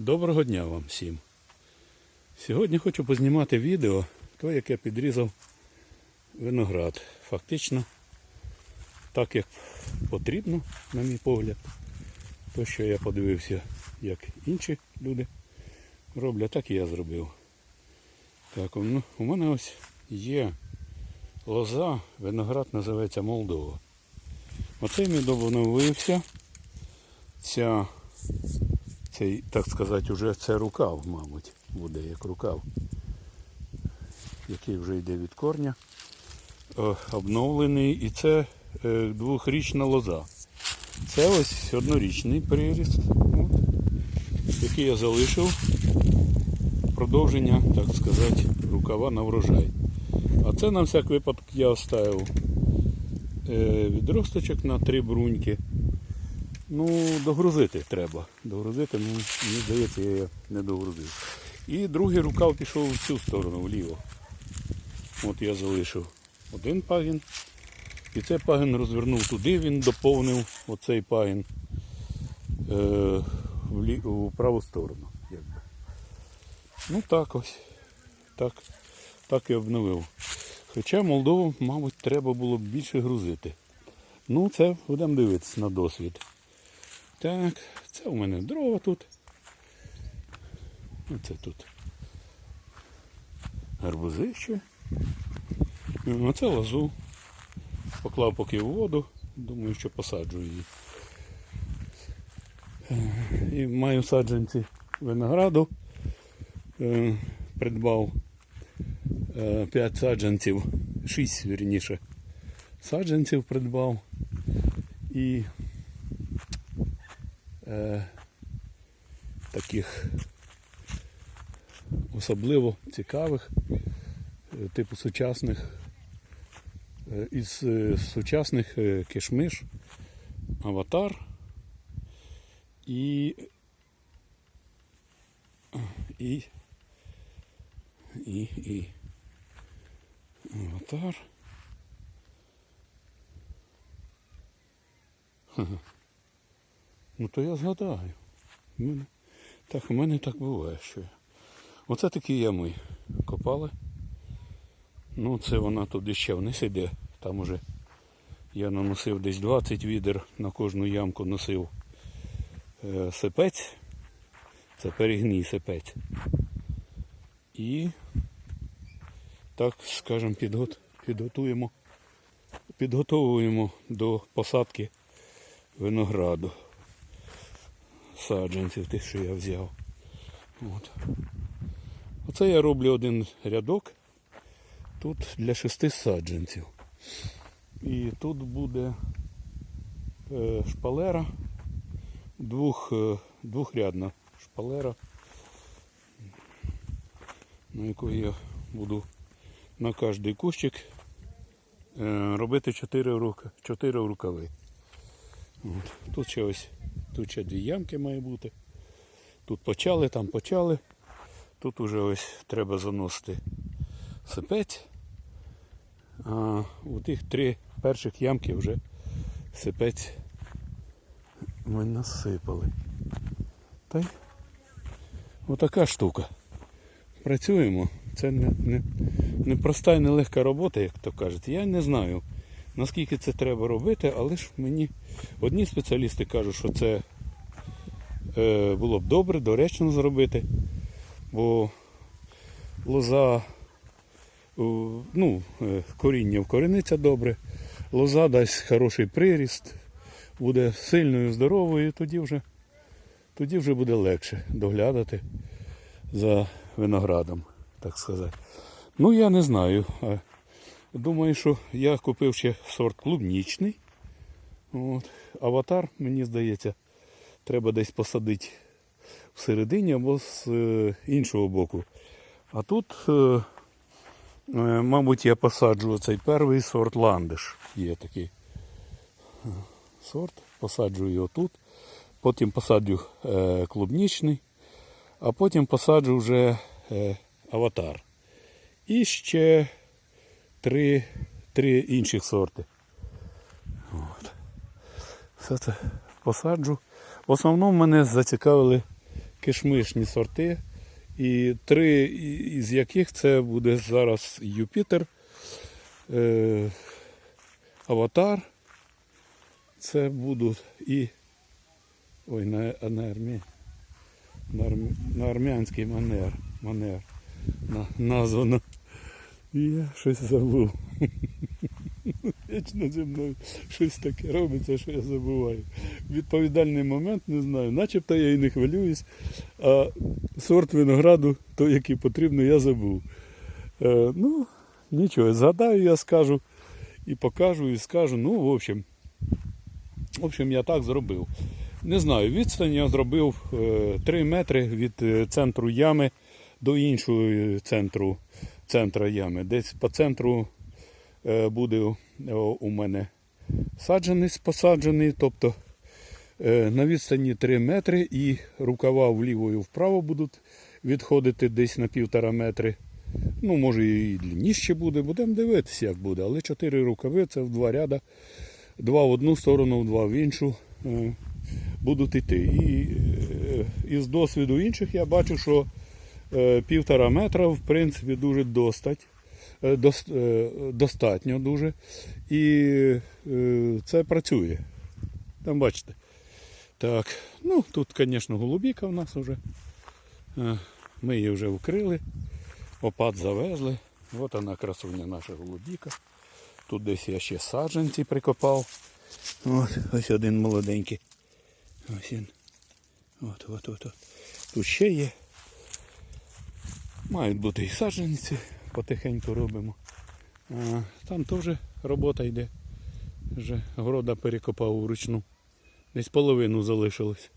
Доброго дня вам всім. Сьогодні хочу познімати відео, то як я підрізав виноград. Фактично, так як потрібно, на мій погляд. То, що я подивився, як інші люди роблять, так і я зробив. Так, ну, у мене ось є лоза, виноград називається Молдова. Оцей мій обновився. Ця цей, так сказати, вже це рукав, мабуть, буде як рукав, який вже йде від корня, Е, обновлений. І це е, двохрічна лоза. Це ось однорічний приріст, от, який я залишив. Продовження, так сказати, рукава на врожай. А це на всяк випадок я оставив е, відросточок на три бруньки. Ну, догрузити треба. Догрузити, ну, мені здається, я не догрузив. І другий рукав пішов в цю сторону, вліво. От я залишив один пагін. І цей пагін розвернув туди, він доповнив оцей пагін е, в, у праву сторону. Якби. Ну так ось. Так, так і обновив. Хоча Молдову, мабуть, треба було б більше грузити. Ну, це будемо дивитися на досвід. Так, це у мене дрова тут. Оце тут. Гарбузи ще. Оце лозу. Поклав поки в воду. Думаю, що посаджу її. Е, І маю саджанці винограду. Е, Придбав 5 саджанців, 6 вірніше. Саджанців придбав. І е, таких особливо цікавих, е, типу сучасних, е, із е, сучасних кишмиш, аватар і, і, і, і аватар. Ну то я згадаю. У мене, так, у мене так буває, що. я- Оце такі ями копали. Ну, це вона туди ще вниз іде. Там уже я наносив десь 20 відер на кожну ямку носив е, сипець. Це перегній сипець. І так, скажімо, підгот, підготуємо, підготовуємо до посадки винограду саджанців тих, що я взяв. От. Оце я роблю один рядок. Тут для шести саджанців. І тут буде е, шпалера, двох, е, двохрядна шпалера, на яку я буду на кожний кущик е, робити 4 рука, 4 рукави. От. Тут ще ось тут ще дві ямки має бути. Тут почали, там почали. Тут уже ось треба заносити сипець. А у тих три перших ямки вже сипець ми насипали. Та й отака штука. Працюємо. Це не, не, не проста і нелегка робота, як то кажуть. Я не знаю, наскільки це треба робити, але ж мені одні спеціалісти кажуть, що це е, було б добре, доречно зробити, бо лоза, ну, е, коріння вкорениться добре, лоза дасть хороший приріст, буде сильною, здоровою, і тоді вже, тоді вже буде легше доглядати за виноградом, так сказати. Ну, я не знаю. Думаю, що я купив ще сорт клубнічний. От. Аватар, мені здається, треба десь посадити всередині або з е, іншого боку. А тут, е, е, мабуть, я посаджу цей перший сорт ландиш. Є такий сорт. Посаджу його тут. Потім посаджу клубнічний, а потім посаджу вже аватар. І ще три, три інших сорти. От. Все це посаджу. В основному мене зацікавили кишмишні сорти. І три із яких це буде зараз Юпітер, е, Аватар. Це будуть і. Ой, на, на, армі, на, на армянський манер. манер на, названо. Я щось забув. Вічно зі мною щось таке робиться, що я забуваю. Відповідальний момент не знаю. Начебто я і не хвилююсь, а сорт винограду, той, який потрібно, я забув. Е, ну, нічого, згадаю, я скажу і покажу, і скажу. Ну, в общем, в общем, я так зробив. Не знаю, відстань я зробив е, 3 метри від е, центру ями до іншого е, центру, центра ями. Десь по центру е, буде е, у мене саджанець посаджений, тобто е, на відстані 3 метри і рукава вліво і вправо будуть відходити десь на півтора метри. Ну, може і длинніше буде, будемо дивитися, як буде. Але 4 рукави це в два ряда. Два в одну сторону, два в іншу будуть йти. І е, із досвіду інших я бачу, що півтора метра в принципі дуже достать, е, е, достатньо дуже. І е, це працює. Там бачите. Так, ну тут, звісно, голубіка в нас вже. Е, Ми її вже вкрили, опад завезли. От вона красуня наша голубіка. Тут десь я ще саджанці прикопав. От, ось один молоденький. Ось він. От, от, от, от. Тут ще є. Мають бути і саджанці, потихеньку робимо. А, там теж робота йде. Вже города перекопав вручну. Десь половину залишилось.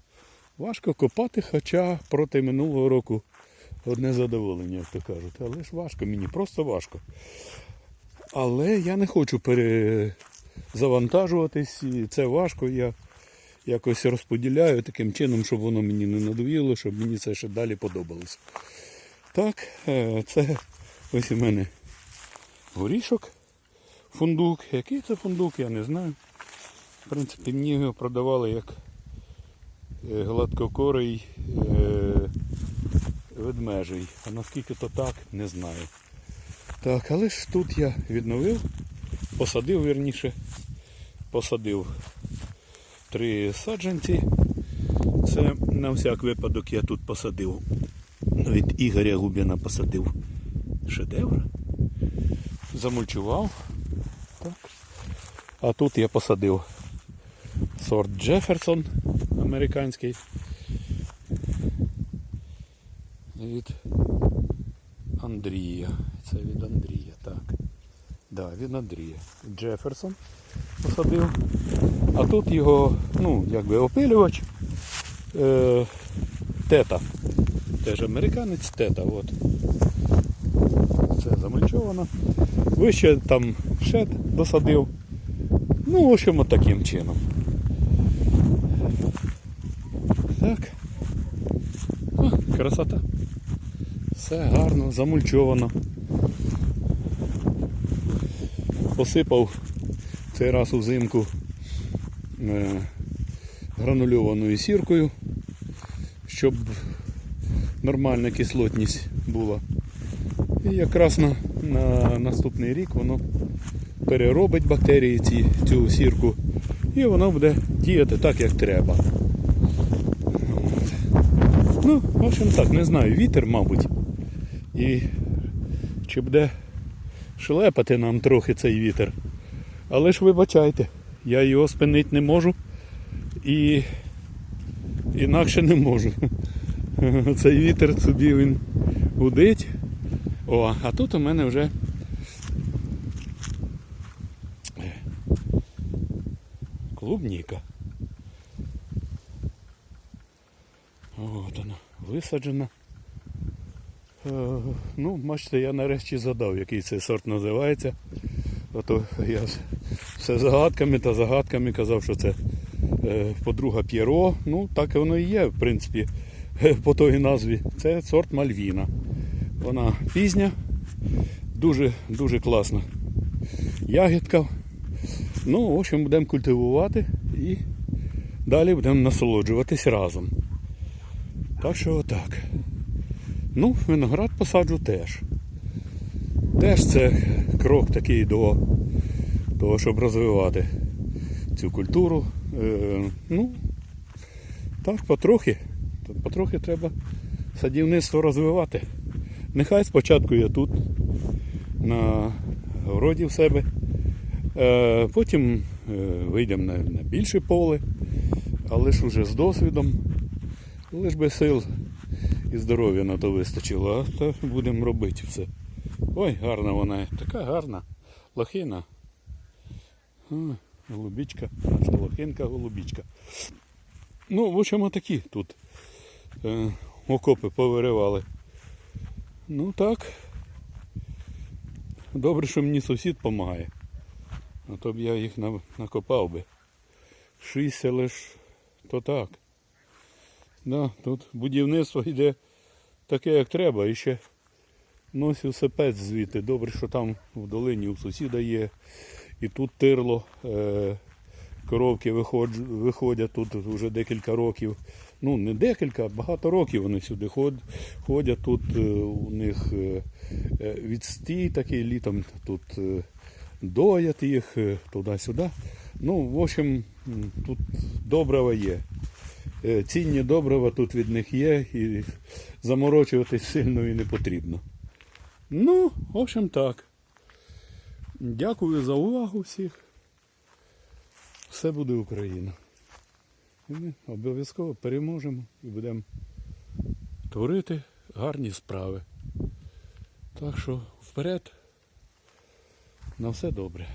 Важко копати, хоча проти минулого року одне задоволення, як то кажуть. Але ж важко, мені просто важко. Але я не хочу перезавантажуватись, і це важко. Я якось розподіляю таким чином, щоб воно мені не надоїло, щоб мені це ще далі подобалось. Так, е, це ось у мене горішок, фундук. Який це фундук, я не знаю. В принципі, мені його продавали як е, гладкокорий е, ведмежий. А наскільки то так, не знаю. Так, але ж тут я відновив, посадив вірніше, посадив три саджанці. Це на всяк випадок я тут посадив. Від Ігоря Губіна посадив шедевр. Замульчував. Так. А тут я посадив сорт Джеферсон американський. Від Андрія. Це від Андрія, так. Да, від Андрія. Джеферсон посадив. А тут його, ну, якби опилювач. Е, тета. Теж американець тета. От. Це замульчовано. Вище там шед досадив. Ну, в общем, от таким чином. Так. О, красота. Все гарно, замульчовано. Посипав цей раз узимку е, гранульованою сіркою, щоб нормальна кислотність була. І якраз на, на наступний рік воно переробить бактерії ці, цю сірку і воно буде діяти так, як треба. Ну, в общем так, не знаю, вітер, мабуть. І чи буде шлепати нам трохи цей вітер. Але ж вибачайте, я його спинити не можу і інакше не можу. Цей вітер собі він гудить. О, а тут у мене вже клубніка. От вона, висаджена. Е, Ну, бачите, я нарешті задав, який цей сорт називається. А то я все загадками та загадками казав, що це е, подруга П'єро. Ну, так воно і є, в принципі, по той назві. Це сорт Мальвіна. Вона пізня, дуже, дуже класна ягідка. Ну, в общем, будемо культивувати і далі будемо насолоджуватись разом. Так що отак. Ну, виноград посаджу теж. Теж це крок такий до того, щоб розвивати цю культуру. Е, ну, так, потрохи. Потрохи треба садівництво розвивати. Нехай спочатку я тут, на городі в себе. Е, потім е, вийдемо на, більше поле, але ж уже з досвідом. Лиш би сил і здоров'я на то вистачило, а то будемо робити все. Ой, гарна вона, така гарна. Лохина. Голубічка, наша лохинка, голубічка. Ну, в общем, такі тут е, окопи повиривали. Ну так. Добре, що мені сусід допомагає. А то б я їх накопав би. Шість, ж то так. Да, тут будівництво йде таке, як треба. І ще носив сапець звідти. Добре, що там в долині у сусіда є. І тут тирло. Е- коровки виходять тут вже декілька років. Ну, не декілька, багато років вони сюди ходять. Тут е, у них е, е, відстій такий літом, тут доять їх туди-сюди. Ну, в общем, тут добрива є. Цінні добрива тут від них є і заморочуватись сильно і не потрібно. Ну, в общем так. Дякую за увагу всіх. Все буде Україна. І ми обов'язково переможемо і будемо творити гарні справи. Так що вперед. На все добре.